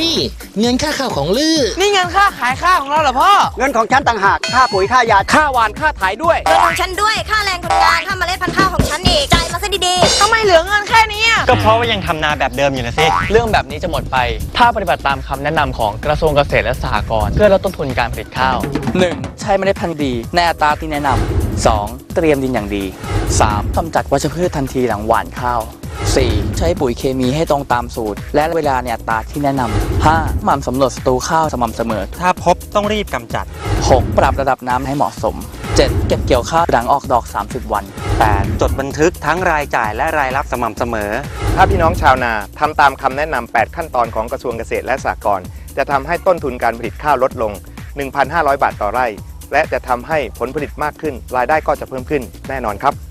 นี่ เงินค่าข้าวของลือ นี่เงินค่าขายข้าวของเราเหรอพ่อ เงินของฉันต่างหาก ค่าปุ๋ยค่ายา ค่าหวานค่าถ่ายด้วย เงินของฉันด้วย ค่าแรงคนงาน ค่าเมล็ดพันธุ์ข้าวของฉันอีกจ่ายมาซะดีทำไมเหลือเงินแค่นี้อะก็เพราะว่ายังทำนาแบบเดิมอยู่นะสิ เรื่องแบบนี้จะหมดไป ถ้าปฏิบัติตามคำแนะนำของกระทรวงเกษตรและสหกรณ์เพื่อลดต้นทุนการผลิตข้าว 1. ใช้เมล็ดพันธุ์ดีในอัตราที่แนะนำ 2. เตรียมดินอย่างดี 3. กำจัดวัชพืชทันทีหลังหว่านข้าว 4. ใช้ปุ๋ยเคมีให้ตรงตามสูตร และเวลาในอัตราที่แนะนำ 5. หมั่นสำรวจศัตรูข้าวสม่ำเสมอ ถ้าพบต้องรีบกำจัด 6. ปรับระดับน้ำให้เหมาะสม 7. เก็บเกี่ยวข้าวหลังออกดอก 30 วัน 8. จดบันทึกทั้งรายจ่ายและรายรับสม่ำเสมอ ถ้าพี่น้องชาวนาทำตามคำแนะนำ 8 ขั้นตอนของกระทรวงเกษตรและสหกรณ์จะทำให้ต้นทุนการผลิตข้าวลดลง 1,500 บาทต่อไร่ และจะทำให้ผลผลิตมากขึ้น รายได้ก็จะเพิ่มขึ้นแน่นอนครับ